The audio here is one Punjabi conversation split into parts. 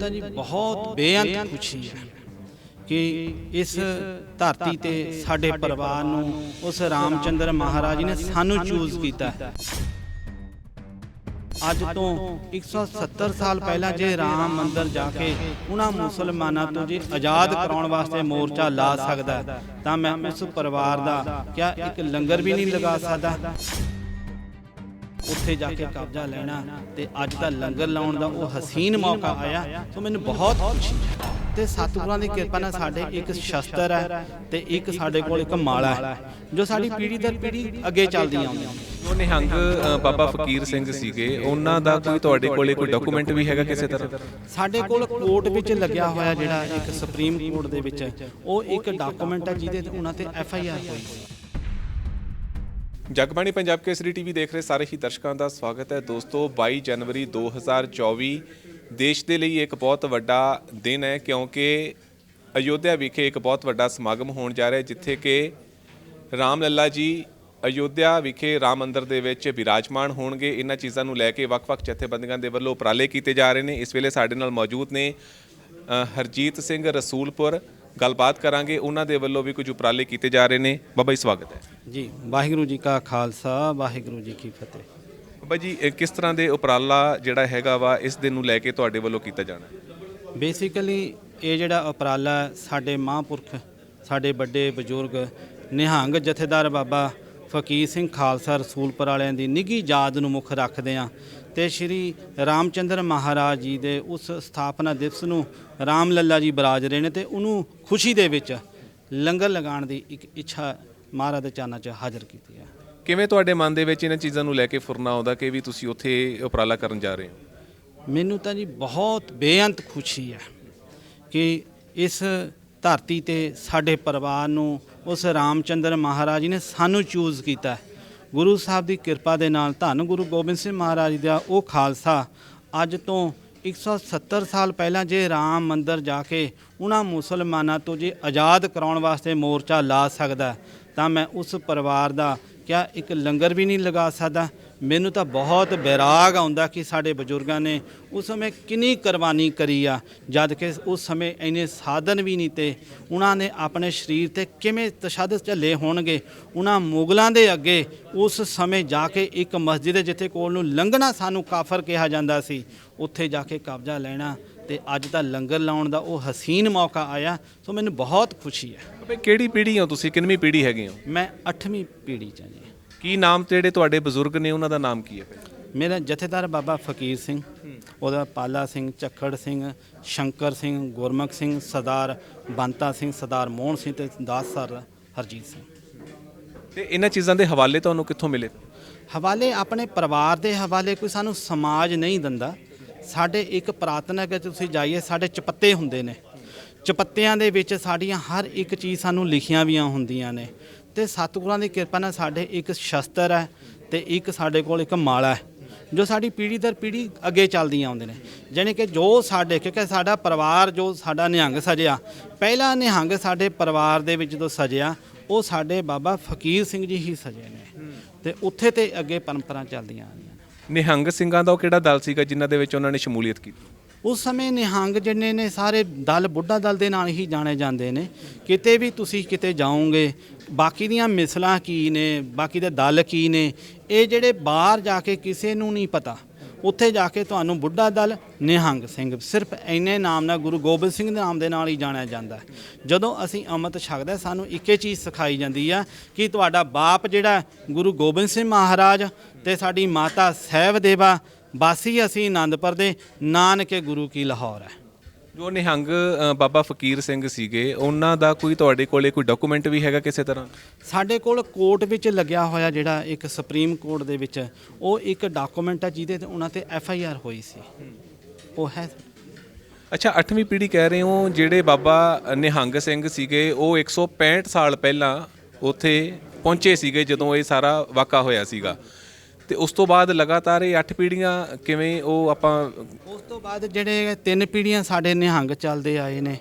ਤਾਂ ਜੀ ਬਹੁਤ ਬੇਅੰਤ ਖੁਸ਼ੀ ਹੈ ਕਿ ਇਸ ਧਰਤੀ ਤੇ ਸਾਡੇ ਪਰਿਵਾਰ ਨੂੰ ਉਸ ਰਾਮਚੰਦਰ ਮਹਾਰਾਜ ਨੇ ਸਾਨੂੰ ਚੂਜ਼ ਕੀਤਾ ਹੈ। ਅੱਜ ਤੋਂ 170 ਸਾਲ ਪਹਿਲਾਂ ਜੇ ਰਾਮ ਮੰਦਰ ਜਾ ਕੇ ਉਹਨਾਂ ਮੁਸਲਮਾਨਾਂ ਤੋਂ ਜੇ ਆਜ਼ਾਦ ਕਰਾਉਣ ਵਾਸਤੇ ਮੋਰਚਾ ਲਾ ਸਕਦਾ ਤਾਂ ਮੈਂ ਉਸ ਪਰਿਵਾਰ ਦਾ ਕਿਆ ਇੱਕ ਲੰਗਰ ਵੀ ਨਹੀਂ ਲਗਾ ਸਕਦਾ। ਉੱਥੇ ਜਾ ਕੇ ਕਬਜ਼ਾ ਲੈਣਾ ਤੇ ਅੱਜ ਦਾ ਲੰਗਰ ਲਾਉਣ ਦਾ ਉਹ ਹਸੀਨ ਮੌਕਾ ਆਇਆ। ਸੋ ਮੈਨੂੰ ਬਹੁਤ ਖੁਸ਼ੀ ਹੈ ਤੇ ਸਤਿਗੁਰਾਂ ਦੀ ਕਿਰਪਾ ਨਾਲ ਸਾਡੇ ਇੱਕ ਸ਼ਸਤਰ ਹੈ ਤੇ ਇੱਕ ਸਾਡੇ ਕੋਲ ਇੱਕ ਮਾਲਾ ਹੈ ਜੋ ਸਾਡੀ ਪੀੜ੍ਹੀ ਦਰ ਪੀੜ੍ਹੀ ਅੱਗੇ ਚੱਲਦੀ ਆਉਂਦੀ ਹੈ ਉਹ ਨਿਹੰਗ ਬਾਬਾ ਫਕੀਰ ਸਿੰਘ ਸੀਗੇ। ਉਹਨਾਂ ਦਾ ਕੋਈ ਤੁਹਾਡੇ ਕੋਲੇ ਕੋਈ ਡਾਕੂਮੈਂਟ ਵੀ ਹੈਗਾ ਕਿਸੇ ਤਰ੍ਹਾਂ? ਸਾਡੇ ਕੋਲ ਕੋਰਟ ਵਿੱਚ ਲੱਗਿਆ ਹੋਇਆ ਜਿਹੜਾ ਇੱਕ ਸੁਪਰੀਮ ਕੋਰਟ ਦੇ ਵਿੱਚ ਉਹ ਇੱਕ ਡਾਕੂਮੈਂਟ ਹੈ ਜਿਹਦੇ ਤੇ ਉਹਨਾਂ ਤੇ ਐਫ ਆਈ ਆਰ ਹੋਈ। ਜਗਬਾਣੀ ਪੰਜਾਬ ਕੇਸਰੀ ਟੀਵੀ ਦੇਖ ਰਹੇ ਸਾਰੇ ਹੀ ਦਰਸ਼ਕਾਂ ਦਾ ਸਵਾਗਤ ਹੈ। ਦੋਸਤੋ 22 ਜਨਵਰੀ 2024 ਦੇਸ਼ ਦੇ ਲਈ ਇੱਕ ਬਹੁਤ ਵੱਡਾ ਦਿਨ ਹੈ ਕਿਉਂਕਿ ਅਯੋਧਿਆ ਵਿਖੇ ਇੱਕ ਬਹੁਤ ਵੱਡਾ ਸਮਾਗਮ ਹੋਣ ਜਾ ਰਿਹਾ ਹੈ ਜਿੱਥੇ ਕਿ ਰਾਮ ਲੱਲਾ ਜੀ ਅਯੋਧਿਆ ਵਿਖੇ ਰਾਮ ਮੰਦਿਰ ਦੇ ਵਿੱਚ ਵਿਰਾਜਮਾਨ ਹੋਣਗੇ। ਇਹਨਾਂ ਚੀਜ਼ਾਂ ਨੂੰ ਲੈ ਕੇ ਵੱਖ-ਵੱਖ ਜਥੇਬੰਦੀਆਂ ਦੇ ਵੱਲੋਂ ਉਪਰਾਲੇ ਕੀਤੇ ਜਾ ਰਹੇ ਨੇ। ਇਸ ਵੇਲੇ ਸਾਡੇ ਨਾਲ ਮੌਜੂਦ ਨੇ ਅ, ਹਰਜੀਤ ਸਿੰਘ ਰਸੂਲਪੁਰ ਗੱਲਬਾਤ ਕਰਾਂਗੇ। ਉਹਨਾਂ ਦੇ ਵੱਲੋਂ ਵੀ ਕੁਝ ਉਪਰਾਲੇ ਕੀਤੇ ਜਾ ਰਹੇ ਨੇ। ਬਾਬਾ ਜੀ ਸਵਾਗਤ ਹੈ। ਜੀ ਵਾਹਿਗੁਰੂ ਜੀ ਕਾ ਖਾਲਸਾ ਵਾਹਿਗੁਰੂ ਜੀ ਕੀ ਫਤਿਹ। ਬਾਬਾ ਜੀ ਇਹ ਕਿਸ ਤਰ੍ਹਾਂ ਦੇ ਉਪਰਾਲਾ ਜਿਹੜਾ ਹੈਗਾ ਵਾ ਇਸ ਦਿਨ ਨੂੰ ਲੈ ਕੇ ਤੁਹਾਡੇ ਵੱਲੋਂ ਕੀਤਾ ਜਾਣਾ? ਬੇਸਿਕਲੀ ਇਹ ਜਿਹੜਾ ਉਪਰਾਲਾ ਸਾਡੇ ਮਹਾਂਪੁਰਖ ਸਾਡੇ ਵੱਡੇ ਬਜ਼ੁਰਗ ਨਿਹੰਗ ਜਥੇਦਾਰ ਬਾਬਾ ਫਕੀਰ ਸਿੰਘ ਖਾਲਸਾ ਰਸੂਲਪੁਰ ਵਾਲਿਆਂ ਦੀ ਨਿੱਘੀ ਯਾਦ ਨੂੰ ਮੁੱਖ ਰੱਖਦੇ ਆ। ਤੇ ਸ਼੍ਰੀ ਰਾਮਚੰਦਰ ਮਹਾਰਾਜ ਜੀ ਦੇ ਉਸ ਸਥਾਪਨਾ ਦਿਵਸ ਨੂੰ ਰਾਮ ਲੱਲਾ ਜੀ ਬਰਾਜ ਰਹੇ ਨੇ ਤੇ ਉਹਨੂੰ ਖੁਸ਼ੀ ਦੇ ਵਿੱਚ ਲੰਗਰ ਲਗਾਉਣ ਦੀ ਇੱਕ ਇੱਛਾ ਮਹਾਰਾਜ ਦੇ ਚਰਨਾਂ 'ਚ ਹਾਜ਼ਰ ਕੀਤੀ ਹੈ ਕਿਵੇਂ ਤੁਹਾਡੇ ਮਨ ਦੇ ਵਿੱਚ ਇਹਨਾਂ ਚੀਜ਼ਾਂ ਨੂੰ ਲੈ ਕੇ ਫੁਰਨਾ ਆਉਂਦਾ ਕਿ ਵੀ ਤੁਸੀਂ ਉੱਥੇ ਉਪਰਾਲਾ ਕਰਨ ਜਾ ਰਹੇ ਹੋ ਮੈਨੂੰ ਤਾਂ ਜੀ ਬਹੁਤ ਬੇਅੰਤ ਖੁਸ਼ੀ ਹੈ ਕਿ ਇਸ ਧਰਤੀ ਤੇ ਸਾਡੇ ਪਰਿਵਾਰ ਨੂੰ ਉਸ ਰਾਮਚੰਦਰ ਮਹਾਰਾਜ ਜੀ ਨੇ ਸਾਨੂੰ ਚੂਜ਼ ਕੀਤਾ ਹੈ। ਗੁਰੂ ਸਾਹਿਬ ਦੀ ਕਿਰਪਾ ਦੇ ਨਾਲ ਧੰਨ ਗੁਰੂ ਗੋਬਿੰਦ ਸਿੰਘ ਮਹਾਰਾਜ ਦਾ ਉਹ ਖਾਲਸਾ ਅੱਜ ਤੋਂ 170 ਸਾਲ ਪਹਿਲਾਂ ਜੇ ਰਾਮ ਮੰਦਰ ਜਾ ਕੇ ਉਹਨਾਂ ਮੁਸਲਮਾਨਾਂ ਤੋਂ ਜੇ ਆਜ਼ਾਦ ਕਰਾਉਣ ਵਾਸਤੇ ਮੋਰਚਾ ਲਾ ਸਕਦਾ, ਤਾਂ ਮੈਂ ਉਸ ਪਰਿਵਾਰ ਦਾ ਕਿਆ ਇੱਕ ਲੰਗਰ ਵੀ ਨਹੀਂ ਲਗਾ ਸਕਦਾ ਮੈਨੂੰ ਤਾਂ ਬਹੁਤ ਬੈਰਾਗ ਆਉਂਦਾ ਕਿ ਸਾਡੇ ਬਜ਼ੁਰਗਾਂ ਨੇ ਉਸ ਸਮੇਂ ਕਿੰਨੀ ਕੁਰਬਾਨੀ ਕਰੀ ਆ ਜਦ ਕਿ ਉਸ ਸਮੇਂ ਇੰਨੇ ਸਾਧਨ ਵੀ ਨਹੀਂ ਤੇ ਉਹਨਾਂ ਨੇ ਆਪਣੇ ਸਰੀਰ ਤੇ ਕਿਵੇਂ ਤਸ਼ੱਦਦ ਝੱਲੇ ਹੋਣਗੇ ਉਹਨਾਂ ਮੁਗਲਾਂ ਦੇ ਅੱਗੇ ਉਸ ਸਮੇਂ ਜਾ ਕੇ ਇੱਕ ਮਸਜਿਦ ਜਿੱਥੇ ਕੋਲ ਨੂੰ ਲੰਘਣਾ ਸਾਨੂੰ ਕਾਫਰ ਕਿਹਾ ਜਾਂਦਾ ਸੀ ਉੱਥੇ ਜਾ ਕੇ ਕਬਜ਼ਾ ਲੈਣਾ ਤੇ ਅੱਜ ਦਾ ਲੰਗਰ ਲਾਉਣ ਦਾ ਉਹ ਹਸੀਨ ਮੌਕਾ ਆਇਆ ਸੋ ਮੈਨੂੰ ਬਹੁਤ ਖੁਸ਼ੀ ਹੈ। ਕਿਹੜੀ ਪੀੜ੍ਹੀ ਹੋ ਤੁਸੀਂ? ਕਿੰਨਵੀਂ ਪੀੜ੍ਹੀ ਹੈਗੇ ਹੋ? ਮੈਂ 8ਵੀਂ ਪੀੜ੍ਹੀ ਚ ਹਾਂ ਜੀ। ਕੀ ਨਾਮ ਤੇ ਜਿਹੜੇ ਤੁਹਾਡੇ ਬਜ਼ੁਰਗ ਨੇ ਉਹਨਾਂ ਦਾ ਨਾਮ ਕੀ ਹੈ ਮੇਰਾ ਜਥੇਦਾਰ ਬਾਬਾ ਫਕੀਰ ਸਿੰਘ ਉਹਦਾ ਪਾਲਾ ਸਿੰਘ ਝੱਖੜ ਸਿੰਘ ਸ਼ੰਕਰ ਸਿੰਘ ਗੁਰਮੁਖ ਸਿੰਘ ਸਰਦਾਰ ਬੰਤਾ ਸਿੰਘ ਸਰਦਾਰ ਮੋਹਨ ਸਿੰਘ ਤੇ ਦਾਸ ਸਰ ਹਰਜੀਤ ਸਿੰਘ। ਤੇ ਇਹਨਾਂ ਚੀਜ਼ਾਂ ਦੇ ਹਵਾਲੇ ਤੁਹਾਨੂੰ ਕਿੱਥੋਂ ਮਿਲੇ? ਹਵਾਲੇ ਆਪਣੇ ਪਰਿਵਾਰ ਦੇ ਹਵਾਲੇ ਕੋਈ ਸਾਨੂੰ ਸਮਾਜ ਨਹੀਂ ਦਿੰਦਾ। ਸਾਡੇ ਇੱਕ ਪ੍ਰਾਰਥਨਾ ਹੈ ਕਿ ਤੁਸੀਂ ਜਾਈਏ ਸਾਡੇ ਚਪੱਤੇ ਹੁੰਦੇ ਨੇ। ਚਪੱਤਿਆਂ ਦੇ ਵਿੱਚ ਸਾਡੀਆਂ ਹਰ ਇੱਕ ਚੀਜ਼ ਸਾਨੂੰ ਲਿਖੀਆਂ ਵੀਆਂ ਹੁੰਦੀਆਂ ਨੇ। ਤੇ ਸਤਿਗੁਰਾਂ ਦੀ ਕਿਰਪਾ ਨਾਲ ਸਾਡੇ ਇੱਕ ਸ਼ਸਤਰ ਹੈ ਤੇ ਇੱਕ ਸਾਡੇ ਕੋਲ ਇੱਕ ਮਾਲਾ ਹੈ, ਜੋ ਸਾਡੀ ਪੀੜ੍ਹੀ ਦਰ ਪੀੜ੍ਹੀ ਅੱਗੇ ਚੱਲਦੀਆਂ ਆਉਂਦੇ ਨੇ। ਜਾਣੀ ਕਿ ਜੋ ਸਾਡੇ, ਕਿਉਂਕਿ ਸਾਡਾ ਪਰਿਵਾਰ ਜੋ ਸਾਡਾ ਨਿਹੰਗ ਸਜਿਆ, ਪਹਿਲਾ ਨਿਹੰਗ ਸਾਡੇ ਪਰਿਵਾਰ ਦੇ ਵਿੱਚ ਜਦੋਂ ਸਜਿਆ, ਉਹ ਸਾਡੇ ਬਾਬਾ ਫਕੀਰ ਸਿੰਘ ਜੀ ਹੀ ਸਜੇ ਨੇ। ਤੇ ਉੱਥੇ ਤੇ ਅੱਗੇ ਪਰੰਪਰਾ ਚੱਲਦੀਆਂ ਆ ਰਹੀਆਂ ਨਿਹੰਗ ਸਿੰਘਾਂ ਦਾ ਉਹ ਕਿਹੜਾ ਦਲ ਸੀਗਾ ਜਿਨ੍ਹਾਂ ਦੇ ਵਿੱਚ ਉਹਨਾਂ ਨੇ ਸ਼ਮੂਲੀਅਤ ਕੀਤੀ? ਉਸ ਸਮੇਂ ਨਿਹੰਗ ਜਿੰਨੇ ਨੇ ਸਾਰੇ ਦਲ, ਬੁੱਢਾ ਦਲ ਦੇ ਨਾਲ ਹੀ ਜਾਣੇ ਜਾਂਦੇ ਨੇ। ਕਿਤੇ ਵੀ ਤੁਸੀਂ ਕਿਤੇ ਜਾਓਗੇ, ਬਾਕੀ ਦੀਆਂ ਮਿਸਲਾਂ ਕੀ ਨੇ, ਬਾਕੀ ਦੇ ਦਲ ਕੀ ਨੇ, ਇਹ ਜਿਹੜੇ ਬਾਹਰ ਜਾ ਕੇ ਕਿਸੇ ਨੂੰ ਨਹੀਂ ਪਤਾ, ਉੱਥੇ ਜਾ ਕੇ ਤੁਹਾਨੂੰ ਬੁੱਢਾ ਦਲ, ਨਿਹੰਗ ਸਿੰਘ, ਸਿਰਫ ਇੰਨੇ ਨਾਮ ਨਾਲ ਗੁਰੂ ਗੋਬਿੰਦ ਸਿੰਘ ਦੇ ਨਾਮ ਦੇ ਨਾਲ ਹੀ ਜਾਣਿਆ ਜਾਂਦਾ। ਜਦੋਂ ਅਸੀਂ ਅੰਮ੍ਰਿਤ ਛਕਦੇ, ਸਾਨੂੰ ਇੱਕੇ ਚੀਜ਼ ਸਿਖਾਈ ਜਾਂਦੀ ਆ ਕਿ ਤੁਹਾਡਾ ਬਾਪ ਜਿਹੜਾ ਗੁਰੂ ਗੋਬਿੰਦ ਸਿੰਘ ਮਹਾਰਾਜ ਤੇ ਸਾਡੀ ਮਾਤਾ ਸਹਿਬ ਦੇਵਾ ਬਾਸੀ ਅਸੀਂ ਆਨੰਦਪੁਰ ਦੇ ਨਾਨਕੇ ਗੁਰੂ ਕੀ ਲਾਹੌਰ ਹੈ। ਜੋ ਨਿਹੰਗ ਅ, ਬਾਬਾ ਫਕੀਰ ਸਿੰਘ ਸੀਗੇ ਉਹਨਾਂ ਦਾ ਕੋਈ ਤੁਹਾਡੇ ਕੋਲੇ ਕੋਈ ਡਾਕੂਮੈਂਟ ਵੀ ਹੈਗਾ ਕਿਸੇ ਤਰ੍ਹਾਂ? ਸਾਡੇ ਕੋਲ ਕੋਰਟ ਵਿੱਚ ਲੱਗਿਆ ਹੋਇਆ ਜਿਹੜਾ ਇੱਕ ਸੁਪਰੀਮ ਕੋਰਟ ਦੇ ਵਿੱਚ ਉਹ ਇੱਕ ਡਾਕੂਮੈਂਟ ਹੈ ਜਿਹਦੇ ਤੇ ਉਹਨਾਂ ਤੇ ਐਫ ਆਈ ਆਰ ਹੋਈ ਸੀ। ਉਹ ਹੈ। ਅੱਛਾ 8ਵੀਂ ਪੀੜ੍ਹੀ ਕਹਿ ਰਹੇ ਹੋ ਜਿਹੜੇ ਬਾਬਾ ਨਿਹੰਗ ਸਿੰਘ ਸੀਗੇ ਉਹ 165 ਸਾਲ ਪਹਿਲਾਂ ਉੱਥੇ ਪਹੁੰਚੇ ਸੀਗੇ ਜਦੋਂ ਇਹ ਸਾਰਾ ਵਾਕਾ ਹੋਇਆ ਸੀਗਾ। ਤੇ ਉਸ ਤੋਂ ਬਾਅਦ ਲਗਾਤਾਰ ਇਹ 8 ਪੀੜ੍ਹੀਆਂ ਕਿਵੇਂ ਉਹ ਆਪਾਂ ਉਸ ਤੋਂ ਬਾਅਦ ਜਿਹੜੇ ਤਿੰਨ ਪੀੜ੍ਹੀਆਂ ਸਾਡੇ ਨਿਹੰਗ ਚੱਲਦੇ ਆਏ ਨੇ,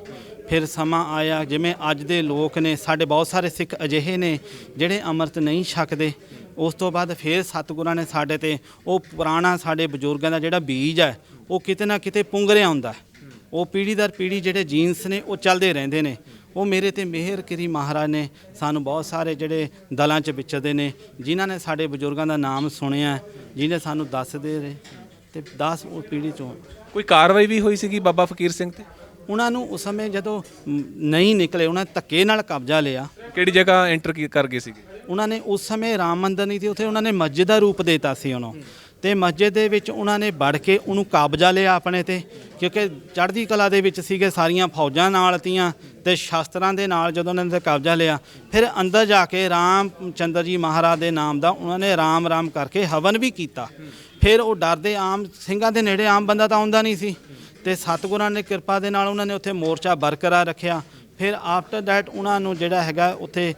ਫਿਰ ਸਮਾਂ ਆਇਆ, ਜਿਵੇਂ ਅੱਜ ਦੇ ਲੋਕ ਨੇ, ਸਾਡੇ ਬਹੁਤ ਸਾਰੇ ਸਿੱਖ ਅਜਿਹੇ ਨੇ ਜਿਹੜੇ ਅੰਮ੍ਰਿਤ ਨਹੀਂ ਛਕਦੇ ਉਸ ਤੋਂ ਬਾਅਦ ਫਿਰ ਸਤਿਗੁਰਾਂ ਨੇ ਸਾਡੇ ਤੇ, ਉਹ ਪੁਰਾਣਾ ਸਾਡੇ ਬਜ਼ੁਰਗਾਂ ਦਾ ਜਿਹੜਾ ਬੀਜ ਹੈ, ਉਹ ਕਿਤੇ ਨਾ ਕਿਤੇ ਪੁੰਗਰਿਆ ਹੁੰਦਾ ਹੈ। ਉਹ ਪੀੜ੍ਹੀ ਦਰ ਪੀੜ੍ਹੀ ਜਿਹੜੇ ਜੀਨਸ ਨੇ, ਉਹ ਚੱਲਦੇ ਰਹਿੰਦੇ ਨੇ ਉਹ ਮੇਰੇ ਤੇ ਮਿਹਰ ਕਰੀ ਮਹਾਰਾਜ ਨੇ ਸਾਨੂੰ ਬਹੁਤ ਸਾਰੇ ਜਿਹੜੇ ਦਲਾਂ 'ਚ ਵਿਚਰਦੇ ਨੇ ਜਿਨ੍ਹਾਂ ਨੇ ਸਾਡੇ ਬਜ਼ੁਰਗਾਂ ਦਾ ਨਾਮ ਸੁਣਿਆ ਜਿਹਨੇ ਸਾਨੂੰ ਦੱਸਦੇ ਰਹੇ ਤੇ 10 ਉਹ ਪੀੜ੍ਹੀ 'ਚੋਂ ਕੋਈ ਕਾਰਵਾਈ ਵੀ ਹੋਈ ਸੀਗੀ ਬਾਬਾ ਫਕੀਰ ਸਿੰਘ ਤੇ? ਉਹਨਾਂ ਨੂੰ ਉਸ ਸਮੇਂ ਜਦੋਂ ਨਹੀਂ ਨਿਕਲੇ ਉਹਨਾਂ ਧੱਕੇ ਨਾਲ ਕਬਜ਼ਾ ਲਿਆ। ਕਿਹੜੀ ਜਗ੍ਹਾ ਐਂਟਰ ਕਰ ਗਏ ਸੀਗੇ? ਉਹਨਾਂ ਨੇ ਉਸ ਸਮੇਂ ਰਾਮ ਮੰਦਰ ਨਹੀਂ ਸੀ ਉੱਥੇ ਉਹਨਾਂ ਨੇ ਮਸਜਿਦ ਦਾ ਰੂਪ ਦੇਤਾ ਸੀ ਉਹਨੂੰ। ਤੇ ਮਸਜਿਦ ਦੇ ਵਿੱਚ ਉਹਨਾਂ ਨੇ ਵੜ ਕੇ ਉਹਨੂੰ ਕਾਬਜ਼ਾ ਲਿਆ ਆਪਣੇ ਤੇ, ਕਿਉਂਕਿ ਚੜ੍ਹਦੀ ਕਲਾ ਦੇ ਵਿੱਚ ਸੀਗੇ ਸਾਰੀਆਂ ਫੌਜਾਂ ਨਾਲ ਤੀਆਂ ਤੇ ਸ਼ਾਸਤਰਾਂ ਦੇ ਨਾਲ ਜਦੋਂ ਉਹਨਾਂ ਨੇ ਕਬਜ਼ਾ ਲਿਆ, ਫਿਰ ਅੰਦਰ ਜਾ ਕੇ ਰਾਮ ਚੰਦਰ ਜੀ ਮਹਾਰਾਜ ਦੇ ਨਾਮ ਦਾ ਉਹਨਾਂ ਨੇ ਰਾਮ ਰਾਮ ਕਰਕੇ ਹਵਨ ਵੀ ਕੀਤਾ। ਫਿਰ ਉਹ ਡਰਦੇ ਆਮ ਸਿੰਘਾਂ ਦੇ ਨੇੜੇ ਆਮ ਬੰਦਾ ਤਾਂ ਆਉਂਦਾ ਨਹੀਂ ਸੀ। ਤੇ ਸਤਿਗੁਰਾਂ ਨੇ ਕਿਰਪਾ ਦੇ ਨਾਲ ਉਹਨਾਂ ਨੇ ਉੱਥੇ ਮੋਰਚਾ ਬਰਕਰਾਰ ਰੱਖਿਆ। ਫਿਰ ਆਫਟਰ ਦੈਟ ਉਹਨਾਂ ਨੂੰ ਜਿਹੜਾ ਹੈਗਾ ਉੱਥੇ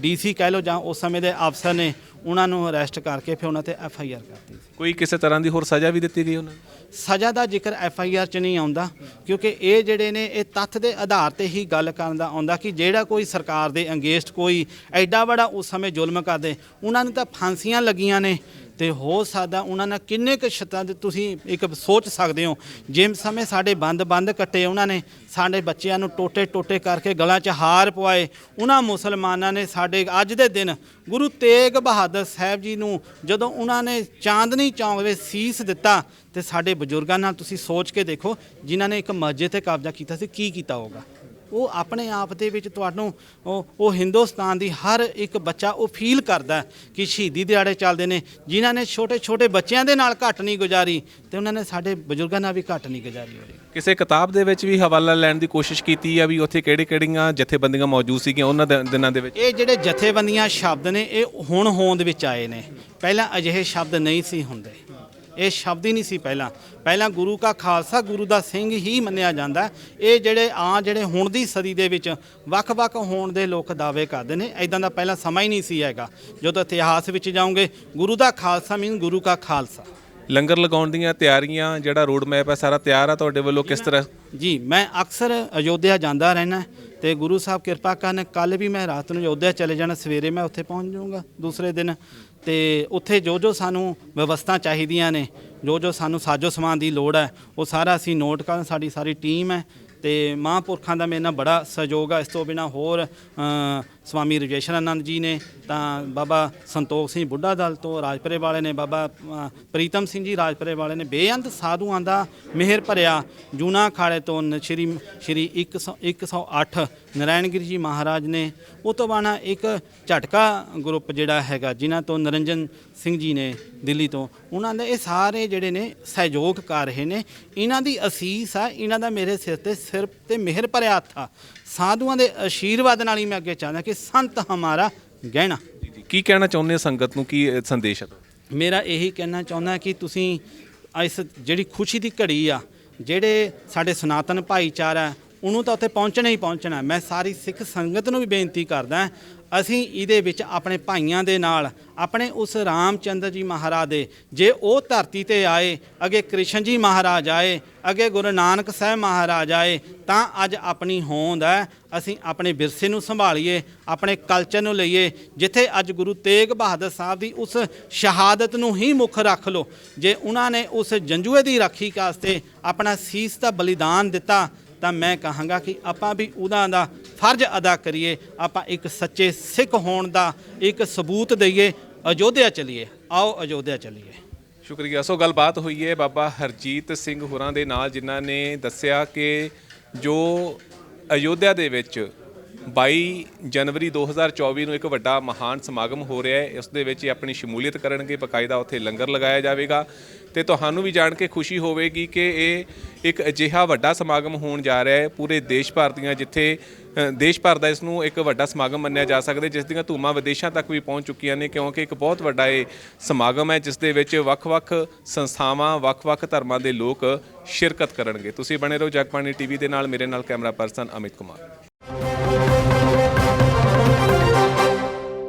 ਡੀਸੀ ਕਹਿ ਲਓ ਜਾਂ ਉਸ ਸਮੇਂ ਦੇ ਅਫਸਰ ਨੇ ਉਹਨਾਂ ਨੂੰ ਅਰੈਸਟ ਕਰਕੇ ਫਿਰ ਉਹਨਾਂ ਤੇ ਐਫ ਆਈ ਆਰ ਕਰਤੀ ਸੀ। ਕੋਈ ਕਿਸੇ ਤਰ੍ਹਾਂ ਦੀ ਹੋਰ ਸਜ਼ਾ ਵੀ ਦਿੱਤੀ ਗਈ ਉਹਨਾਂ ਨੂੰ? ਸਜ਼ਾ ਦਾ ਜ਼ਿਕਰ ਐਫ ਆਈ ਆਰ 'ਚ ਨਹੀਂ ਆਉਂਦਾ ਕਿਉਂਕਿ ਇਹ ਜਿਹੜੇ ਨੇ ਇਹ ਤੱਥ ਦੇ ਆਧਾਰ ਤੇ ਹੀ ਗੱਲ ਕਰਨ ਦਾ ਆਉਂਦਾ ਕਿ ਜਿਹੜਾ ਕੋਈ ਸਰਕਾਰ ਦੇ ਅੰਗੇਸਟ ਕੋਈ ਐਡਾ ਬੜਾ ਉਸ ਸਮੇਂ ਜ਼ੁਲਮ ਕਰਦੇ ਉਹਨਾਂ ਨੂੰ ਤਾਂ ਫਾਂਸੀਆਂ ਲੱਗੀਆਂ ਨੇ। ਤੇ ਹੋ ਸਕਦਾ ਉਹਨਾਂ ਨਾਲ ਕਿੰਨੇ ਕੁ ਸ਼ਤਾਂ ਦੇ ਤੁਸੀਂ ਇੱਕ ਸੋਚ ਸਕਦੇ ਹੋ? ਜਿਮ ਸਮੇਂ ਸਾਡੇ ਬੰਦ ਬੰਦ ਕੱਟੇ ਉਹਨਾਂ ਨੇ, ਸਾਡੇ ਬੱਚਿਆਂ ਨੂੰ ਟੋਟੇ ਟੋਟੇ ਕਰਕੇ ਗਲਾਂ 'ਚ ਹਾਰ ਪਵਾਏ। ਉਹਨਾਂ ਮੁਸਲਮਾਨਾਂ ਨੇ ਸਾਡੇ ਅੱਜ ਦੇ ਦਿਨ ਗੁਰੂ ਤੇਗ ਬਹਾਦਰ ਸਾਹਿਬ ਜੀ ਨੂੰ ਜਦੋਂ ਉਹਨਾਂ ਨੇ ਚਾਂਦਨੀ ਚੌਂਕ ਵਿੱਚ ਸੀਸ ਦਿੱਤਾ ਤੇ ਸਾਡੇ ਬਜ਼ੁਰਗਾਂ ਨਾਲ ਤੁਸੀਂ ਸੋਚ ਕੇ ਦੇਖੋ, ਜਿਨ੍ਹਾਂ ਨੇ ਇੱਕ ਮਸਜਿਦ ਤੇ ਕਬਜ਼ਾ ਕੀਤਾ ਸੀ, ਕੀ ਕੀਤਾ ਹੋਗਾ ਉਹ ਆਪਣੇ ਆਪ ਦੇ ਵਿੱਚ ਤੁਹਾਨੂੰ ਉਹ ਹਿੰਦੁਸਤਾਨ ਦੀ ਹਰ ਇੱਕ ਬੱਚਾ ਉਹ ਫੀਲ ਕਰਦਾ ਕਿ ਸ਼ਹੀਦੀ ਦਿਹਾੜੇ ਚੱਲਦੇ ਨੇ ਜਿਨ੍ਹਾਂ ਨੇ ਛੋਟੇ ਛੋਟੇ ਬੱਚਿਆਂ ਦੇ ਨਾਲ ਘੱਟ ਨਹੀਂ ਗੁਜ਼ਾਰੀ ਤੇ ਉਹਨਾਂ ਨੇ ਸਾਡੇ ਬਜ਼ੁਰਗਾਂ ਨਾਲ ਵੀ ਘੱਟ ਨਹੀਂ ਗੁਜ਼ਾਰੀ ਹੋਈ। ਕਿਸੇ ਕਿਤਾਬ ਦੇ ਵਿੱਚ ਵੀ ਹਵਾਲਾ ਲੈਣ ਦੀ ਕੋਸ਼ਿਸ਼ ਕੀਤੀ ਆ ਵੀ ਉੱਥੇ ਕਿਹੜੇ ਕਿਹੜੀਆਂ ਜਥੇਬੰਦੀਆਂ ਮੌਜੂਦ ਸੀਗੀਆਂ ਉਹਨਾਂ ਦੇ ਦਿਨਾਂ ਦੇ ਵਿੱਚ? ਇਹ ਜਿਹੜੇ ਜਥੇਬੰਦੀਆਂ ਸ਼ਬਦ ਨੇ ਇਹ ਹੁਣ ਹੋਂਦ ਵਿੱਚ ਆਏ ਨੇ। ਪਹਿਲਾਂ ਅਜਿਹੇ ਸ਼ਬਦ ਨਹੀਂ ਸੀ ਹੁੰਦੇ। ਇਹ ਸ਼ਬਦ ਹੀ ਨਹੀਂ ਸੀ ਪਹਿਲਾਂ। ਪਹਿਲਾਂ ਗੁਰੂ ਕਾ ਖਾਲਸਾ ਗੁਰੂ ਦਾ ਸਿੰਘ ਹੀ ਮੰਨਿਆ ਜਾਂਦਾ। ਇਹ ਜਿਹੜੇ ਆ ਜਿਹੜੇ ਹੁਣ ਦੀ ਸਦੀ ਦੇ ਵਿੱਚ ਵੱਖ-ਵੱਖ ਹੋਣ ਦੇ ਲੋਕ ਦਾਅਵੇ ਕਰਦੇ ਨੇ ਐਦਾਂ ਦਾ ਪਹਿਲਾਂ ਸਮਾਂ ਹੀ ਨਹੀਂ ਸੀ ਹੈਗਾ। ਜਦੋਂ ਇਤਿਹਾਸ ਵਿੱਚ ਜਾਓਗੇ ਗੁਰੂ ਦਾ ਖਾਲਸਾ ਮੀਨ ਗੁਰੂ ਕਾ ਖਾਲਸਾ। ਲੰਗਰ ਲਗਾਉਣ ਦੀਆਂ ਤਿਆਰੀਆਂ ਜਿਹੜਾ ਰੋਡ ਮੈਪ ਹੈ ਸਾਰਾ ਤਿਆਰ ਆ ਤੁਹਾਡੇ ਵੱਲੋਂ? ਕਿਸ ਤਰ੍ਹਾਂ? ਜੀ ਮੈਂ ਅਕਸਰ ਅਯੋਧਿਆ ਜਾਂਦਾ ਰਹਿਣਾ ਤੇ ਗੁਰੂ ਸਾਹਿਬ ਕਿਰਪਾ ਕਰਨ ਕੱਲ ਵੀ ਮੈਂ ਰਾਤ ਨੂੰ ਅਯੋਧਿਆ ਚਲੇ ਜਾਣਾ ਸਵੇਰੇ ਮੈਂ ਉੱਥੇ ਪਹੁੰਚ ਜਾਊਂਗਾ ਦੂਸਰੇ ਦਿਨ। ਤੇ ਉੱਥੇ ਜੋ ਜੋ ਸਾਨੂੰ ਵਿਵਸਥਾ ਚਾਹੀਦੀਆਂ ਨੇ ਜੋ ਜੋ ਸਾਨੂੰ ਸਾਜੋ ਸਮਾਨ ਦੀ ਲੋੜ ਹੈ, ਉਹ ਸਾਰਾ ਅਸੀਂ ਨੋਟ ਕਰਨ, ਸਾਡੀ ਸਾਰੀ ਟੀਮ ਹੈ ਤੇ ਮਹਾਂਪੁਰਖਾਂ ਦਾ ਮੇਰੇ ਨਾਲ ਬੜਾ ਸਹਿਯੋਗ ਆ। ਇਸ ਤੋਂ ਬਿਨਾ ਹੋਰ ਸਵਾਮੀ ਰਜੇਸ਼ਰਾਨੰਦ ਜੀ ਨੇ, ਤਾਂ ਬਾਬਾ ਸੰਤੋਖ ਸਿੰਘ ਬੁੱਢਾ ਦਲ ਤੋਂ ਰਾਜਪੁਰੇ ਵਾਲੇ ਨੇ, ਬਾਬਾ ਪ੍ਰੀਤਮ ਸਿੰਘ ਜੀ ਰਾਜਪੁਰੇ ਵਾਲੇ ਨੇ ਬੇਅੰਤ ਸਾਧੂਆਂ ਦਾ ਮਿਹਰ ਭਰਿਆ ਜੂਨਾ ਖਾੜੇ ਤੋਂ ਨ- ਸ਼੍ਰੀ ਸ਼੍ਰੀ 100 108 ਨਰਾਇਣਗਿਰੀ ਜੀ ਮਹਾਰਾਜ ਨੇ, ਉਹ ਤੋਂ ਬਾਅਦ ਇੱਕ ਝਟਕਾ ਗਰੁੱਪ ਜਿਹੜਾ ਹੈਗਾ, ਜਿਨ੍ਹਾਂ ਤੋਂ ਨਰਿੰਜਨ ਸਿੰਘ ਜੀ ਨੇ ਦਿੱਲੀ ਤੋਂ, ਉਹਨਾਂ ਦੇ ਇਹ ਸਾਰੇ ਜਿਹੜੇ ਨੇ ਸਹਿਯੋਗ ਕਰ ਰਹੇ ਨੇ, ਇਹਨਾਂ ਦੀ ਅਸੀਸ ਆ, ਇਹਨਾਂ ਦਾ ਮੇਰੇ ਸਿਰ ਤੇ ਸਿਰ ਤੇ ਮਿਹਰ ਭਰਿਆ ਹੱਥ ਆ ਸਾਧੂਆਂ ਦੇ ਆਸ਼ੀਰਵਾਦ ਨਾਲ ਹੀ ਮੈਂ ਅੱਗੇ ਚਾਹੁੰਦਾ ਕਿ ਸੰਤ ਹਮਾਰਾ ਗਹਿਣਾ। ਕੀ ਕਹਿਣਾ ਚਾਹੁੰਦੇ ਹੋ ਸੰਗਤ ਨੂੰ? ਕੀ ਅ, ਸੰਦੇਸ਼ ਹੈ ਮੇਰਾ ਇਹੀ ਕਹਿਣਾ ਚਾਹੁੰਦਾ ਕਿ ਤੁਸੀਂ ਇਸ ਜਿਹੜੀ ਖੁਸ਼ੀ ਦੀ ਘੜੀ ਆ ਜਿਹੜੇ ਸਾਡੇ ਸਨਾਤਨ ਭਾਈਚਾਰਾ ਹੈ, ਉਹਨੂੰ ਤਾਂ ਉੱਥੇ ਪਹੁੰਚਣਾ ਹੀ ਪਹੁੰਚਣਾ। ਮੈਂ ਸਾਰੀ ਸਿੱਖ ਸੰਗਤ ਨੂੰ ਵੀ ਬੇਨਤੀ ਕਰਦਾ ਅਸੀਂ ਇਹਦੇ ਵਿੱਚ ਆਪਣੇ ਭਾਈਆਂ ਦੇ ਨਾਲ, ਆਪਣੇ ਉਸ ਰਾਮਚੰਦਰ ਜੀ ਮਹਾਰਾਜ ਦੇ, ਜੇ ਉਹ ਧਰਤੀ ਤੇ ਆਏ, ਅਗੇ ਕ੍ਰਿਸ਼ਨ ਜੀ ਮਹਾਰਾਜ ਆਏ, ਅਗੇ ਗੁਰੂ ਨਾਨਕ ਸਾਹਿਬ ਮਹਾਰਾਜ ਆਏ, ਤਾਂ ਅੱਜ ਆਪਣੀ ਹੋਂਦ ਹੈ, ਅਸੀਂ ਆਪਣੇ ਵਿਰਸੇ ਨੂੰ ਸੰਭਾਲੀਏ, ਆਪਣੇ ਕਲਚਰ ਨੂੰ ਲਈਏ, ਜਿੱਥੇ ਅੱਜ ਗੁਰੂ ਤੇਗ ਬਹਾਦਰ ਸਾਹਿਬ ਦੀ ਉਸ ਸ਼ਹਾਦਤ ਨੂੰ ਹੀ ਮੁੱਖ ਰੱਖ ਲਓ। ਜੇ ਉਹਨਾਂ ਨੇ ਉਸ ਜੰਜੂਏ ਦੀ ਰਾਖੀ ਵਾਸਤੇ ਆਪਣਾ ਸੀਸ ਦਾ ਬਲੀਦਾਨ ਦਿੱਤਾ ਤਾਂ ਮੈਂ ਕਹਾਂਗਾ ਕਿ ਆਪਾਂ ਵੀ ਉਹਨਾਂ ਦਾ ਫਰਜ਼ ਅਦਾ ਕਰੀਏ, ਆਪਾਂ ਇੱਕ ਸੱਚੇ ਸਿੱਖ ਹੋਣ ਦਾ ਇੱਕ ਸਬੂਤ ਦਈਏ, ਅਯੋਧਿਆ ਚਲੀਏ। ਆਓ ਅਯੋਧਿਆ ਚਲੀਏ। ਸ਼ੁਕਰੀਆ। ਸੋ ਗੱਲਬਾਤ ਹੋਈ ਹੈ ਬਾਬਾ ਹਰਜੀਤ ਸਿੰਘ ਹੋਰਾਂ ਦੇ ਨਾਲ, ਜਿਨ੍ਹਾਂ ਨੇ ਦੱਸਿਆ ਕਿ ਜੋ ਅਯੋਧਿਆ ਦੇ ਵਿੱਚ 22 ਜਨਵਰੀ 2024 ਨੂੰ ਇੱਕ ਵੱਡਾ ਮਹਾਨ ਸਮਾਗਮ ਹੋ ਰਿਹਾ ਹੈ, ਇਸ ਦੇ ਵਿੱਚ ਇਹ ਆਪਣੀ ਸ਼ਮੂਲੀਅਤ ਕਰਨਗੇ, ਬਕਾਇਦਾ ਉੱਥੇ ਲੰਗਰ ਲਗਾਇਆ ਜਾਵੇਗਾ। ਤੇ ਤੁਹਾਨੂੰ ਵੀ ਜਾਣ ਕੇ ਖੁਸ਼ੀ ਹੋਵੇਗੀ ਕਿ ਇਹ ਇੱਕ ਅਜਿਹਾ ਵੱਡਾ ਸਮਾਗਮ ਹੋਣ ਜਾ ਰਿਹਾ ਹੈ ਪੂਰੇ ਦੇਸ਼ ਭਰ ਦੀਆਂ ਜਿੱਥੇ ਦੇਸ਼ ਭਰ ਦਾ ਇਸ ਨੂੰ ਇੱਕ ਵੱਡਾ ਸਮਾਗਮ ਮੰਨਿਆ ਜਾ ਸਕਦਾ ਜਿਸ ਦੀਆਂ ਧੂਮਾਂ ਵਿਦੇਸ਼ਾਂ ਤੱਕ ਵੀ ਪਹੁੰਚ ਚੁੱਕੀਆਂ ਨੇ, ਕਿਉਂਕਿ ਇੱਕ ਬਹੁਤ ਵੱਡਾ ਇਹ ਸਮਾਗਮ ਹੈ, ਜਿਸ ਦੇ ਵਿੱਚ ਵੱਖ-ਵੱਖ ਸੰਸਥਾਵਾਂ, ਵੱਖ-ਵੱਖ ਧਰਮਾਂ ਦੇ ਲੋਕ ਸ਼ਿਰਕਤ ਕਰਨਗੇ। ਤੁਸੀਂ ਬਣੇ ਰਹੋ ਜਗਬਾਣੀ ਟੀਵੀ ਦੇ ਨਾਲ, ਮੇਰੇ ਨਾਲ ਕੈਮਰਾ ਪਰਸਨ ਅਮਿਤ ਕੁਮਾਰ।